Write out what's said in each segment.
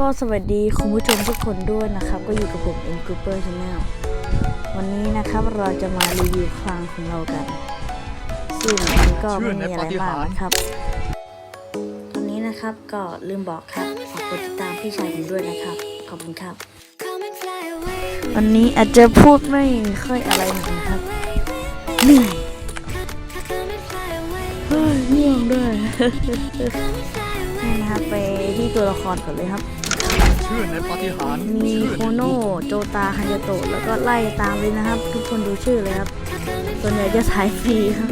ก็สวัสดีคุณผู้ชมทุกคนด้วยนะครับ ก็อยู่กับผม M Grouper Channel วันนี้นะครับเราจะมารีวิวคลังของเรากัน ซึ่งมันก็ไม่มีอะไรมากนะครับ ตอนนี้นะครับก็ลืมบอกครับฝากกดติดตามพี่ชายผมด้วยนะครับ ขอบคุณครับวันนี้อาจจะพูดไม่ค่อยอะไรหน่อยนะครับเหนื่อยเฮ้ยง่วงด้วยนี่นะครับไปที่ตัวละครก่อนเลยครับ ชื่อในปาฏิหาริย์มีเชื่อโคโนโจตาฮันยาโตะแล้วก็ไล่ตามเลยนะครับ ทุกคนดูชื่อเลยครับส่วนใหญ่จะสายฟรีครับ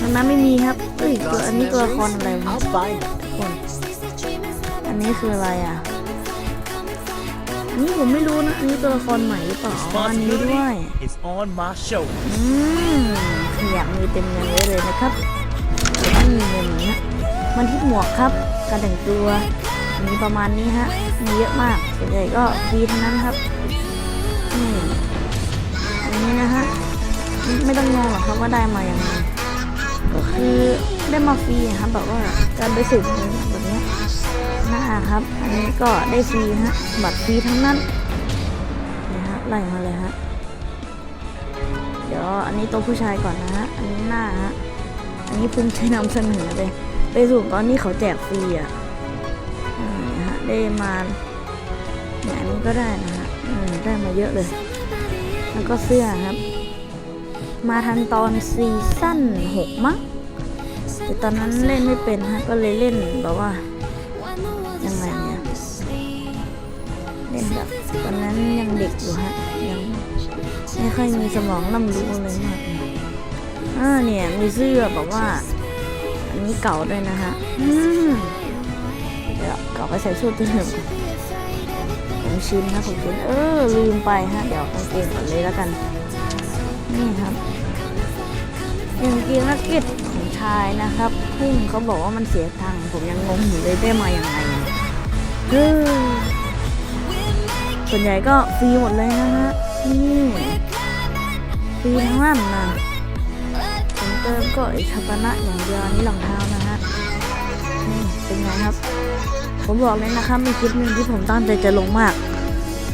ทางนั้นไม่มีครับเอ้ยตัวอันนี้ตัวละครอะไรวะเอาไปคนอันนี้คืออะไรอะอันนี้ผมไม่รู้นะอันนี้ตัวละครใหม่หรือเปล่าอ๋ออันนี้ด้วย It's on my show อืมขยับมือเต็มเงินไว้เลยนะครับเดี๋ยวไม่มีเงินนะฮะมันที่หมวกครับ การแต่งตัว มีประมาณนี้ฮะ มีเยอะมากส่วนใหญ่ก็ฟรีทั้งนั้นครับอืมอันนี้นะฮะ ไม่ต้องงงหรอกครับว่าได้มาอย่างไรก็คือได้มาฟรีครับ แบบว่าการไปสืบแบบนี้หน้าครับ อันนี้ก็ได้ฟรีฮะ บัตรฟรีทั้งนั้นนะฮะไล่มาเลยฮะ เดี๋ยวอันนี้ตัวผู้ชายก่อนนะฮะ อันนี้หน้าฮะ อันนี้ภูมิใจนำเสนอเลยไปสุ่ตอนนี้เขาแจกฟรีอะานะฮะได้มาเนี่ยอันนี้ก็ได้นะฮะได้มาเยอะเลย แล้วก็เสื้อครับ มาทันตอนซีซั่นหกมั้งแต่ตอนนั้นเล่นไม่เป็นฮะก็เลยเล่นแบบว่ายังไงเนี่ยเล่นแบบตอนนั้นยังเด็กอยู่ฮะยังไม่ค่อยมีสมองล่ำรู้อะไรมากอ่าเนี่ยมีเสื้อแบบว่า อันนี้เก่าด้วยนะฮะอืม เดี๋ยวเก่าไปใส่ชุดเดิมก่อนผมชินนะผมชินเออลืมไปฮะเดี๋ยวกางเกงก่อนเลยแล้วกัน นี่ครับกางเกงนักเก็ตของชายนะครับซึ่งเขาบอกว่ามันเสียตังค์ผมยังงงอยู่เลยได้มาอย่างไรเออส่วนใหญ่ก็ฟรีหมดเลยนะฮะนี่ฟรีทั้งนั้นนะผมเติมก็อิชาปนะอย่างเดียวนนี้รองเท้านะฮะนี่เป็นไงครับ ผมบอกเลยนะครับมีคลิปหนึ่งที่ผมตั้งใจจะลงมาก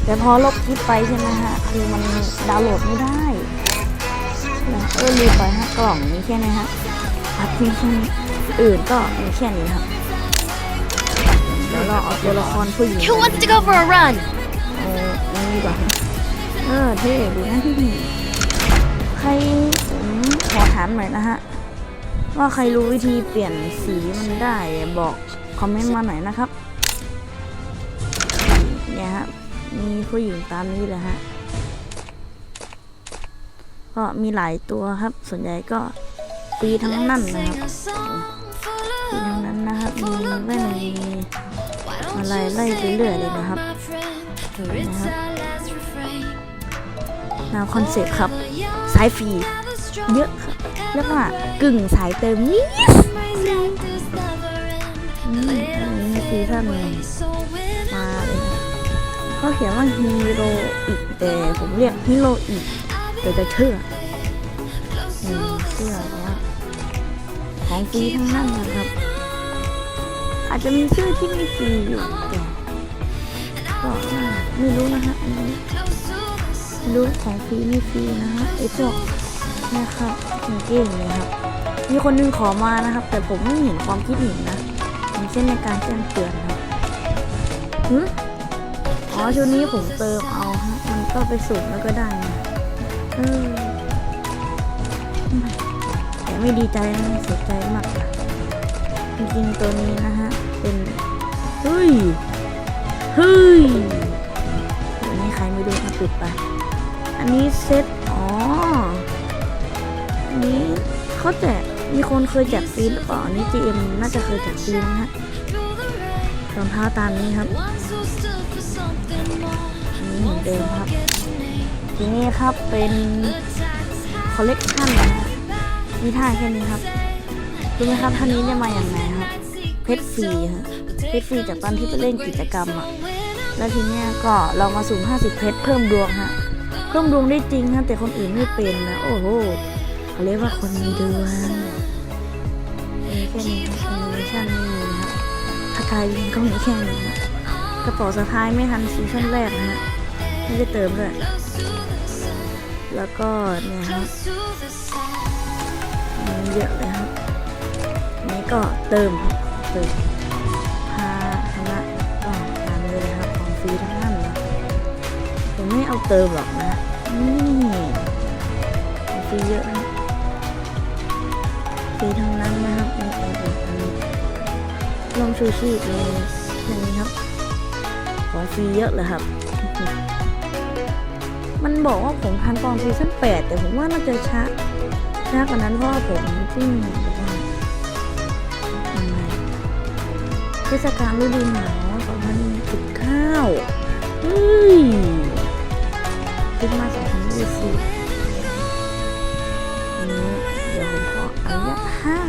แต่พอลบคลิปไปใช่ไหมฮะคือมันดาวน์โหลดไม่ได้นะเออลืมไปฮะกล่องนี้แค่นี้ฮะอัดมีแค่นี้อื่นก็มีแค่นี้ครับเดี๋ยวเราเอาตัวละครผู้หญิง Who wants to go for a run? เอาอันนี้ดีกว่าเออเท่ดีนะใครผมขอถามหน่อยนะฮะ ว่าใครรู้วิธีเปลี่ยนสีมันได้บอก คอมเมนต์มาหน่อยนะครับเนี่ยฮะมีผู้หญิงตามนี้เลยฮะก็มีหลายตัวครับ ส่วนใหญ่ก็ฟรีทั้งนั้นนะครับฟรีทั้งนั้นนะครับ มีแว่นมีอะไรไล่ไปเรื่อยเลยนะครับนะครับแนวคอนเซ็ปต์ครับ สายฟรีเยอะครับเรียกว่ากึ่งสายเติมนิด อันนี้ในซีซั่นมาเลยเขาเขียนว่าฮีโรอีกแต่ผมเรียกฮีโรอีกแต่จะเชื่ออืมเชื่อว่าของฟรีทั้งนั้นนะครับ อาจจะมีชื่อที่ไม่ฟรีอยู่แต่ก็ไม่รู้นะฮะไม่รู้ของฟรีไม่ฟรีนะฮะไอพวกนะครับเก่งเลยครับมีคนหนึงขอมานะครับ แต่ผมไม่เห็นความคิดเห็นนะ ช่นในการแจ้งเตือนครับหึอ๋อชุดนี้ผมเติมเอาฮะมันก็ไปสุ่มแล้วก็ได้นะเออแต่ไม่ดีใจนะเสียใจมากจริงๆตัวนี้นะฮะ เป็นเฮ้ยเฮ้ยเดี๋ยวนี้ใครไม่ดูครับปิดไปอันนี้เซตอ๋ออันนี้เขาแจกมีคนเคยแจกฟรีหรือเปล่าอันนี้ GM น่าจะเคยแจกฟรีนะฮะ รองเท้าตามนี้ครับนนี้เหมือนเดิมครับ ทีนี้ครับเป็นคอลเลกชันนะมีท่าแค่นี้ครับรู้ไหมครับท่านี้เนี่ยมาอย่างไรครับ เพชรฟรีฮะเพชรฟรีจากตอนที่ไปเล่นกิจกรรมอะแล้วทีเนี้ยก็เรามาสุ่ม50 เพชรเพิ่มดวงฮะเพิ่มดวงได้จริงฮะแต่คนอื่นไม่เป็นนะโอ้โหเขาเรียกว่าคนมีดวงมีแค่นี้ครับแอนิเมชั่นไม่มีนะครับคากายวินก็มีแค่นี้นะกระเป๋าสะพายไม่ทันซีซั่นแรกนะฮะไม่ได้เติมด้วยแล้วก็เนี่ยฮะมีเยอะเลยครับนี้ก็เติมเติมพาคณะก็ตามเลยนะครับของฟรีทั้งนั้นเลยผมไม่เอาเติมหรอกนะนี่ฟรีเยอะนะ ชูชีพเลยอย่างนี้ครับ ขอฟรีเยอะเลยครับ มันบอกว่าผมทันตอนซีซั่น8แต่ผมว่าน่าจะช้าช้ากว่านั้นเพราะว่าผมเพิ่งแบบว่ายังไงเทศกาลฤดูหนาว2019เฮ้ยคริดมา2024อันนี้เดี๋ยวผมขออนุญาต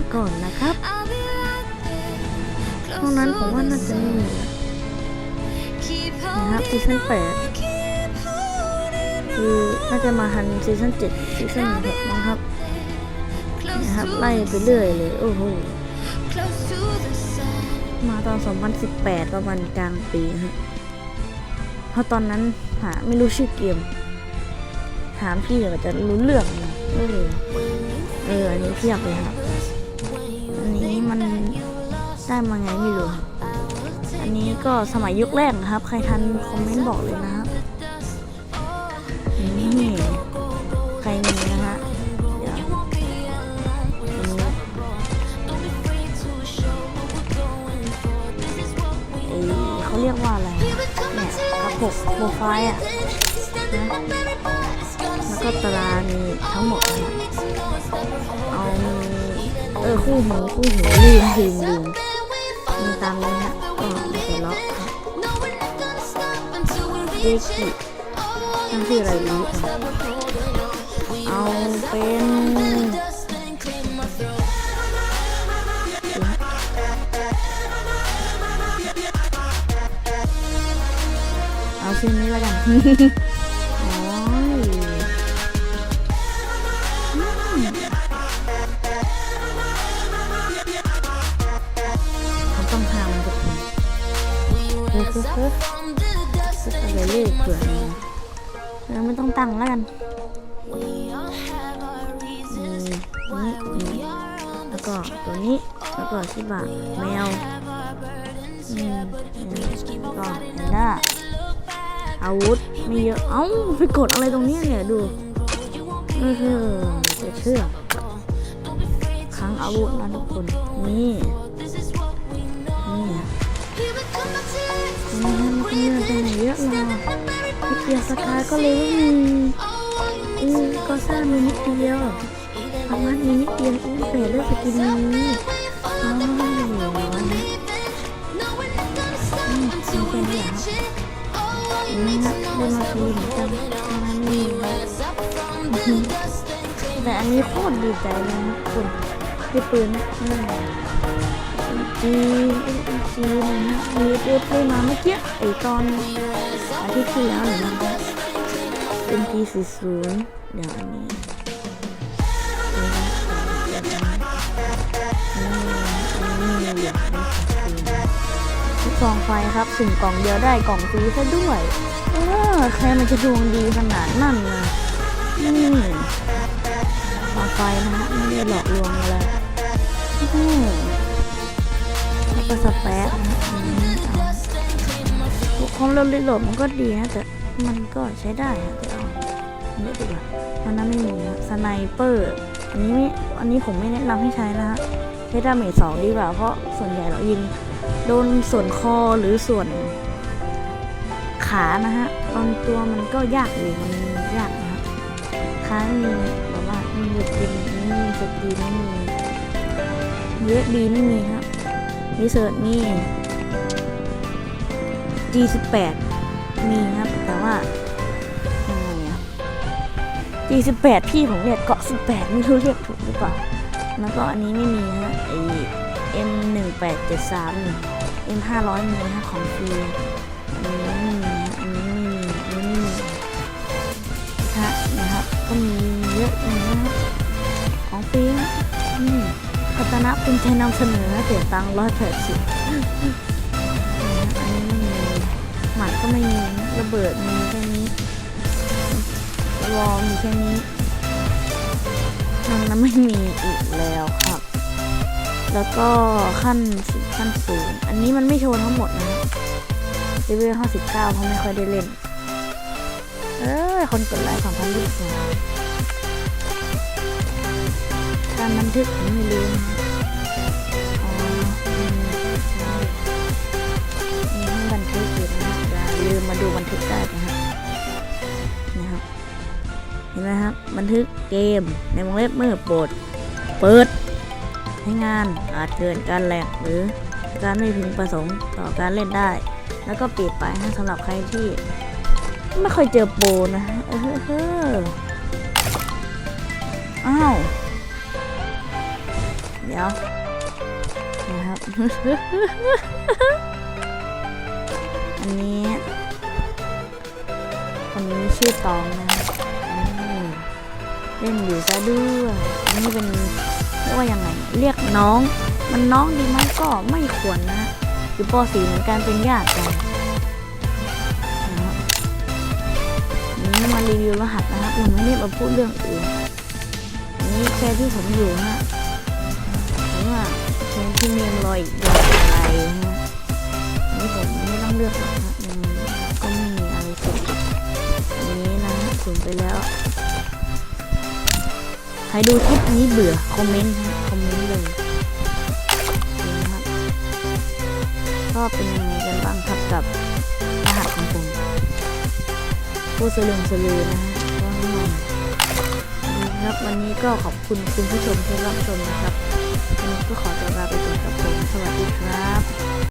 5ก่อนนะครับ เพราะนั้นผมว่าน่าจะไม่มีนะครับซีซั่น8คือน่าจะมาทันซีซั่นเจ็ดซีซั่นหกมั้งครับนะครับไล่ไปเรื่อยเลย โอ้โหมาตอน 2018 ประมาณกลางปีฮะเพราะตอนนั้นหาไม่รู้ชื่อเกม ถามพี่ก็จะรู้เรื่องนะเออเอออันนี้เพียบเลยครับ อันนี้มัน ได้มาไงไม่รู้อันนี้ก็สมัยยุคแรกนะครับ ใครทันคอมเมนต์บอกเลยนะครับนี่ใครมีนะฮะเดี๋ยวอันนี้เขาเรียกว่าอะไรเนี่ยกระปุกโปรไฟล์อะนะแล้วก็ตารางมีทั้งหมดนะเอา เออ คู่หูคู่หูลืมลืมลืม เดกิตั้งชื่ออะไรดีอะเอาเป็นเอาชื่อนี้แล้วกันโอ้ยอืมเขาต้องทำทุกคนเฮ้ย เฮ้ยเฮ้ยซื้ออะไรเลขเผื่อมีเราไม่ต้องตั้งแล้วกันอืมนี่นี่แล้วก็ตัวนี้ แล้วก็ชิบะแมวอืมแล้วก็แพนด้าอาวุธไมีเยอะ เอ้าไปกดอะไรตรงนี้เนี่ยดูเออจะเชื่อครั้งอาวุธนะทุกคน นี่นี่ มันเป็นเงินเป็นเยอะเลยนิดเดียวสกายก็เลยว่ามีอือก็สร้างมีนิดเดียวเอาวัดมีนิดเดียวอุ้ยเปลี่ยนด้วยสกินนี้อ๋อวันนี้อืมเป็นแค่นี้เหรอครับนี่นะได้มาฟรีเหมือนกันทำไมไม่มีวะอื้อหือแต่อันนี้โคตรดีใจเลยนะคุณที่ปืนเออ จีจีนะฮะมีเอฟได้มาเมื่อกี้ไอตอนอาทิตย์ที่แล้วหรือมันเป็นปีสี่ศูนย์เดี๋ยวอันนี้นี่กล่องไฟครับสุ่มกล่องเดียวได้กล่องฟรีซะด้วย เออใครมันจะดวงดีขนาดนั้นนะนี่กล่องไฟนะฮะไม่ได้หลอกลวงอะไรอืม ก็สเปซนะอันนี้เอาความเร็วรีโหลดมันก็ดีนะแต่มันก็ใช้ได้อะแต่เอาอันนี้ดีกว่ามันนั้นไม่มีนะสไนเปอร์อันนี้ไม่อันนี้ผมไม่แนะนำให้ใช้นะฮะใช้ดาเมจสองดีกว่า เพราะส่วนใหญ่เรายิงโดนส่วนคอหรือส่วนขานะฮะตอนตัวมันก็ยากอยู่มันยากนะฮะค้างมีแบบว่ามีหยุดยิงไม่มีสกรีนไม่มี USB ไม่มีครับ รีเสิร์ชมี G18 มีครับแต่ว่ายังไงอะ G18 พี่ผมเรียกเกาะ 18 ไม่รู้เรียกถูกหรือเปล่า แล้วก็อันนี้ไม่มีฮะไอ M1873 M500 มีฮะของฟรีอันนี้ไม่มีอันนี้ไม่มีอันนี้ไม่มีฮะนะครับก็มีเยอะเลยนะของฟรีนะอืม พัฒนาเป็นใจนำเสนอเสียตังร้อยแปดสิอันนี้ไม่มีหมัดก็ไม่มีระเบิดมีแค่นี้วอลมีแค่นี้นั่นแล้วไม่มีอีกแล้วครับ แล้วก็ขั้นสิบขั้นสูง อันนี้มันไม่โชว์ทั้งหมดนะเลเวลห้าสิบเก้าเพราะไม่ค่อยได้เล่น เออคนกดไลค์ของพันยี่สิ การบันทึกผมไม่ลืมนะอ๋อมีมีให้บันทึกอยู่นะอย่าลืมมาดูบันทึกได้นะฮะนะครับ เห็นไหมครับ บันทึกเกมในวงเล็บเมื่อโปรดเปิดให้งานอาจเกิดการแหลกหรือการไม่พึงประสงค์ต่อการเล่นได้ แล้วก็ปิดไปสำหรับใครที่ ไม่ค่อยเจอโปรนะฮะเออ ดี๋ยวนะครับ อันนี้คนนี้ชื่อตองนะเล่นอยู่ซะด้วยอันนี้เป็นเรียกว่ายังไง เรียกน้อง มันน้องดีไหมก็ไม่ควรนะอยู่ป .4 เหมือนกันเป็นญาติกันนะครับนี่มารีวิวรหัสนะครับผมไม่ได้มาพูดเรื่องอื่นอันนี้แค่ที่ผมอยู่ฮะ ที่เมมรอยอีกยาวอะไรฮะนนี้ผมไม่ต้องเลือกหรอกฮะก็ไม่มีอะไรสุดอันนี้นะสูงไปแล้ว ใครดูคลิปนี้เบื่อคอมเมนต์ฮะคอมเมนต์เลยนะครับก็เป็นยังไงกันบ้างครับกับรหัสของผมผู้สลืมสลือนะฮะว่างๆครับวันนี้ก็ขอบคุณคุณผู้ชมที่รับชมนะครับ ก็ขอตัวลาไปก่อนครับผม สวัสดีครับ